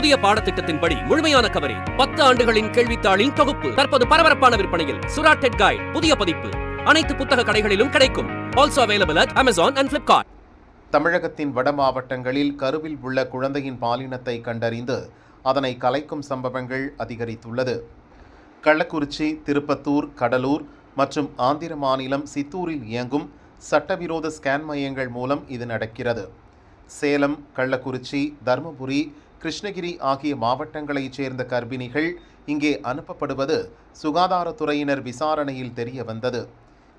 புதிய பாடத்திட்டத்தின்படி முழுமையான கவரேஜ் பத்து ஆண்டுகளின் கேள்வித்தாளின் தொகுப்பு. தற்போது பரபரப்பான விற்பனையில் சுராட்டெட் கைட் புதிய பதிப்பு. அனைத்து புத்தக கடைகளிலும் கிடைக்கும். Also available at Amazon and Flipkart தமிழகத்தின் வட மாவட்டங்களில் கருவில் உள்ள குழந்தையின் பாலினத்தை கண்டறிந்து அதனை கலைக்கும் சம்பவங்கள் அதிகரித்துள்ளது. கள்ளக்குறிச்சி திருப்பத்தூர் கடலூர் மற்றும் ஆந்திர மாநிலம் சித்தூரில் இயங்கும் சட்டவிரோத ஸ்கேன் மையங்கள் மூலம் இது நடக்கிறது. சேலம் கள்ளக்குறிச்சி தருமபுரி கிருஷ்ணகிரி ஆகிய மாவட்டங்களைச் சேர்ந்த கர்ப்பிணிகள் இங்கே அனுப்பப்படுவது சுகாதாரத்துறையினர் விசாரணையில் தெரிய வந்தது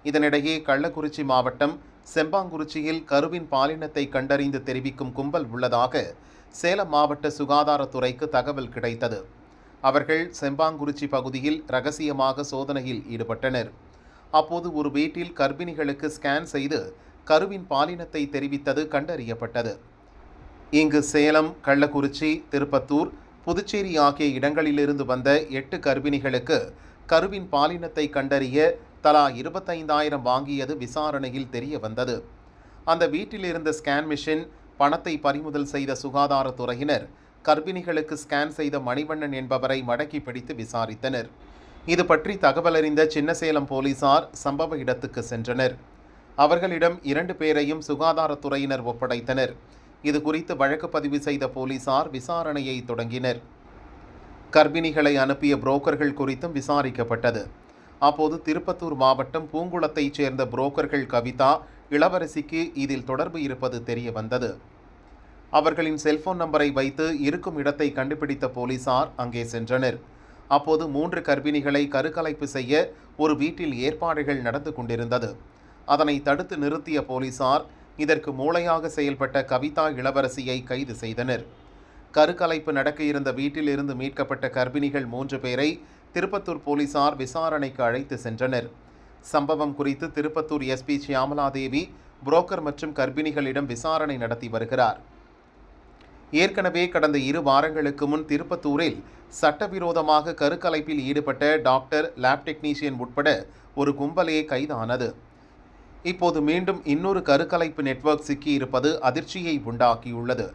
இதனிடையே கள்ளக்குறிச்சி மாவட்டம் செம்பாங்குறிச்சியில் கருவின் பாலினத்தை கண்டறிந்து தெரிவிக்கும் கும்பல் உள்ளதாக சேலம் மாவட்ட சுகாதாரத்துறைக்கு தகவல் கிடைத்தது. அவர்கள் செம்பாங்குறிச்சி பகுதியில் ரகசியமாக சோதனையில் ஈடுபட்டனர். அப்போது ஒரு வீட்டில் கர்ப்பிணிகளுக்கு ஸ்கேன் செய்து கருவின் பாலினத்தை தெரிவித்தது கண்டறியப்பட்டது. இங்கு சேலம் கள்ளக்குறிச்சி திருப்பத்தூர் புதுச்சேரி ஆகிய இடங்களிலிருந்து வந்த எட்டு கர்ப்பிணிகளுக்கு கருவின் பாலினத்தை கண்டறிய தலா இருபத்தைந்தாயிரம் வாங்கியது விசாரணையில் தெரிய வந்தது அந்த வீட்டில் இருந்த ஸ்கேன் மிஷின் பணத்தை பறிமுதல் செய்த சுகாதாரத்துறையினர் கர்ப்பிணிகளுக்கு ஸ்கேன் செய்த மணிவண்ணன் என்பவரை மடக்கி பிடித்து விசாரித்தனர். இது பற்றி தகவல் அறிந்த சின்னசேலம் போலீசார் சம்பவ இடத்துக்கு சென்றனர். அவர்களிடம் இரண்டு பேரையும் சுகாதாரத்துறையினர் ஒப்படைத்தனர். இது குறித்து வழக்கு பதிவு செய்த போலீசார் விசாரணையை தொடங்கினர். கர்ப்பிணிகளை அனுப்பிய புரோக்கர்கள் குறித்தும் விசாரிக்கப்பட்டது. அப்போது திருப்பத்தூர் மாவட்டம் பூங்குளத்தைச் சேர்ந்த புரோக்கர்கள் கவிதா இளவரசிக்கு இதில் தொடர்பு இருப்பது தெரிய வந்தது அவர்களின் செல்போன் நம்பரை வைத்து இருக்கும் இடத்தை கண்டுபிடித்த போலீசார் அங்கே சென்றனர். அப்போது மூன்று கர்ப்பிணிகளை கருக்கலைப்பு செய்ய ஒரு வீட்டில் ஏற்பாடுகள் நடந்து கொண்டிருந்தது. அதனை தடுத்து நிறுத்திய போலீசார் இதற்கு மூளையாக செயல்பட்ட கவிதா இளவரசியை கைது செய்தனர். கருக்கலைப்பு நடக்க இருந்த வீட்டிலிருந்து மீட்கப்பட்ட கர்ப்பிணிகள் மூன்று பேரை திருப்பத்தூர் போலீசார் விசாரணைக்கு அழைத்து சென்றனர். சம்பவம் குறித்து திருப்பத்தூர் எஸ்பி சியாமலாதேவி புரோக்கர் மற்றும் கர்ப்பிணிகளிடம் விசாரணை நடத்தி வருகிறார். ஏற்கனவே கடந்த இரு வாரங்களுக்கு முன் திருப்பத்தூரில் சட்டவிரோதமாக கருக்கலைப்பில் ஈடுபட்ட டாக்டர் லேப் டெக்னீஷியன் உட்பட ஒரு கும்பலே கைதானது. இப்போது மீண்டும் இன்னொரு கருக்கலைப்பு நெட்வொர்க் சிக்கியிருப்பது அதிர்ச்சியை உண்டாக்கியுள்ளது.